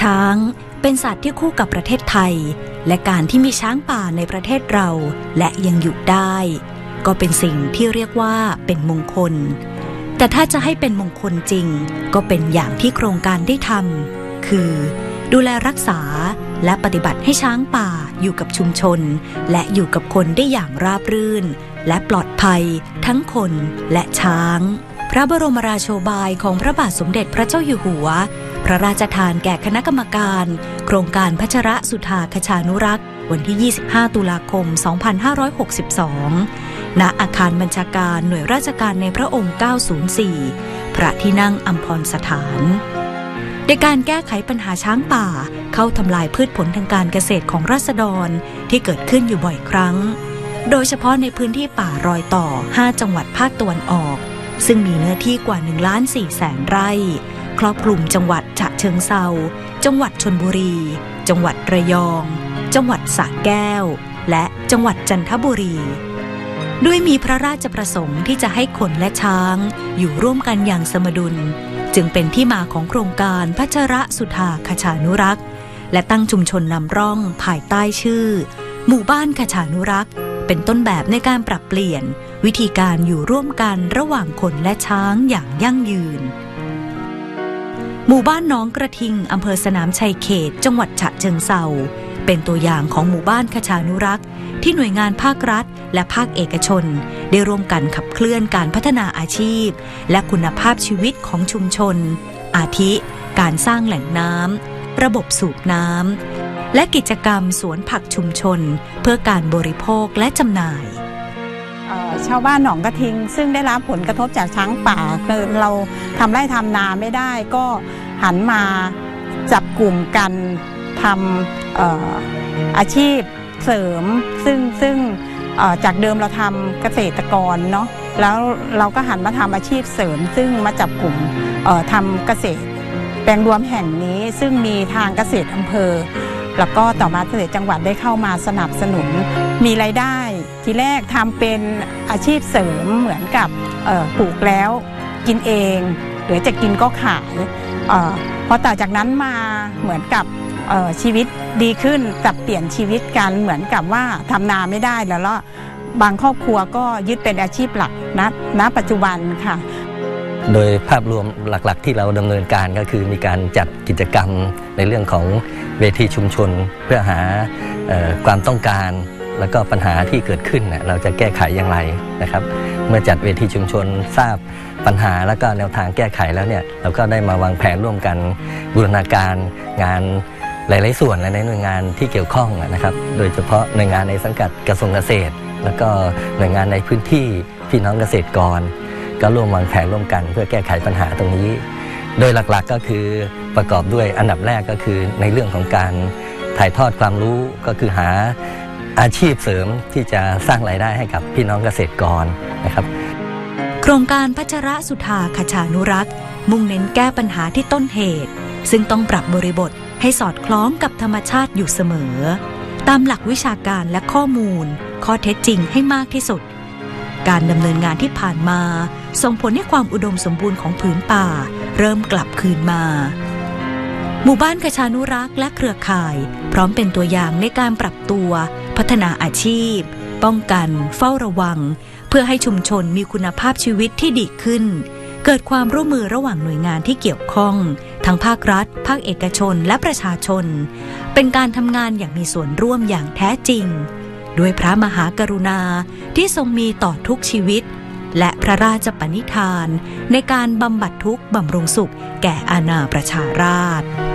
ช้างเป็นสัตว์ที่คู่กับประเทศไทย และการที่มีช้างป่าในประเทศเรา และยังอยู่ได้ ก็เป็นสิ่งที่เรียกว่าเป็นมงคล แต่ถ้าจะให้เป็นมงคลจริง ก็เป็นอย่างที่โครงการได้ทำคือ ดูแลรักษาและปฏิบัติให้ช้างป่าอยู่กับชุมชน และอยู่กับคนได้อย่างราบรื่น และปลอดภัยทั้งคนและช้าง พระบรมราโชบายของพระบาทสมเด็จพระเจ้าอยู่หัว พระราชทานแก่คณะกรรมการ โครงการพัชระสุธาคชานุรักษ์ วันที่ 25 ตุลาคม 2562 ณ อาคารบัญชาการหน่วยราชการในพระองค์ 904 พระที่นั่งอัมพรสถานในการแก้ไขปัญหาช้างป่า เข้าทำลายพืชผลทางการเกษตรของราษฎรที่เกิดขึ้นอยู่บ่อยครั้ง โดยเฉพาะในพื้นที่ป่ารอยต่อ 5 จังหวัดภาคตะวันออก ซึ่งมีเนื้อที่กว่า1ล้าน4แสนไร่ ครอบคลุมจังหวัดฉะเชิงเซา จังหวัดชนบุรี จังหวัดระยอง จังหวัดสระแก้ว และจังหวัดจันทบุรี ด้วยมีพระราชประสงค์ที่จะให้คนและช้าง อยู่ร่วมกันอย่างสมดุล จึงเป็นที่มาของโครงการพัชระสุธาคชานุรักษ์ และตั้งชุมชนนำร่องภายใต้ชื่อ หมู่บ้านคชานุรักษ์ เป็นต้นแบบในการปรับเปลี่ยน วิธีการอยู่ร่วมกันระหว่างคนและช้างอย่างยั่งยืน หมู่บ้านน้องกระทิงอำเภอสนามชัยเขต จังหวัดฉะเชิงเซาเป็นตัวอย่างของหมู่บ้านคชานุรักษ์ ที่หน่วยงานภาครัฐ และภาคเอกชน ได้ร่วมกันขับเคลื่อนการพัฒนาอาชีพ และคุณภาพชีวิตของชุมชน อาทิ การสร้างแหล่งน้ำระบบสูบน้ำและกิจกรรมสวนผักชุมชน เพื่อการบริโภคและจำหน่าย ชาวบ้านหนองกระทิง ซึ่งได้รับผลกระทบจากช้างป่าคือเราทำไร่ทำนาไม่ได้ ก็หันมาจับกลุ่มกันทำอออาชีพเสริม ซึ่งซึ่งจากเดิมเราทำเกษตรกรเนาะแล้วเราก็หันมาทำอาชีพเสริม ซึ่งมาจับกลุ่มทำเกษตรแปลงรวมแห่งนี้ซึ่งมีทางเกษตรอำเภอ แล้วก็ต่อมาเกษตรจังหวัดได้เข้ามาสนับสนุน มีรายได้ ทีแรกทำเป็นอาชีพเสริมเหมือนกับปลูกแล้วกินเอง หรือจะกินก็ขายออพอต่อจากนั้นมาเหมือนกับชีวิตดีขึ้นปรับเปลี่ยนชีวิตกันเหมือนกับว่าทำนาไม่ได้แล้วล้วบางครอบครัวก็ยึดเป็นอาชีพหลักณณปัจจุบันค่ะ โดยภาพรวมหลักๆ ที่เราดำเนินการก็คือมีการจัดกิจกรรมในเรื่องของเวทีชุมชน เพื่อหาออความต้องการ แล้วก็ปัญหาที่เกิดขึ้นเราจะแก้ไขอย่างไรนะครับ เมื่อจัดเวทีชุมชนทราบปัญหาแล้วก็แนวทางแก้ไขแล้วเนี่ยเราก็ได้มาวางแผนร่วมกันบูรณาการงานหลาย ๆ ส่วนและในหน่วยงานที่เกี่ยวข้องนะครับ โดยเฉพาะหน่วยงานในสังกัดกระทรวงเกษตร แล้วก็หน่วยงานในพื้นที่พี่น้องเกษตรกร ก็ร่วมวางแผนร่วมกัน เพื่อแก้ไขปัญหาตรงนี้ โดยหลักๆก็คือประกอบด้วยอันดับแรกก็คือในเรื่องของการถ่ายทอดความรู้ก็คือหาอาชีพเสริมที่จะสร้างรายได้ให้กับพี่น้องเกษตรกรนะครับ โครงการพัชระสุธาคชานุรักษ์ มุ่งเน้นแก้ปัญหาที่ต้นเหตุ ซึ่งต้องปรับบริบทให้สอดคล้องกับธรรมชาติอยู่เสมอ ตามหลักวิชาการและข้อมูล ข้อเท็จจริงให้มากที่สุด การดำเนินงานที่ผ่านมา ส่งผลให้ความอุดมสมบูรณ์ของผืนป่า เริ่มกลับคืนมา หมู่บ้านกชานุรักษ์และเครือข่าย พร้อมเป็นตัวอย่างในการปรับตัว พัฒนาอาชีพ ป้องกัน เฝ้าระวัง เพื่อให้ชุมชนมีคุณภาพชีวิตที่ดีขึ้น เกิดความร่วมมือระหว่างหน่วยงานที่เกี่ยวข้อง ทั้งภาครัฐ ภาคเอกชนและประชาชน เป็นการทำงานอย่างมีส่วนร่วมอย่างแท้จริง ด้วยพระมหากรุณาที่ทรงมีต่อทุกชีวิต และพระราชปณิธานในการบำบัดทุกข์บำรุงสุขแก่อาณาประชาราษฎร์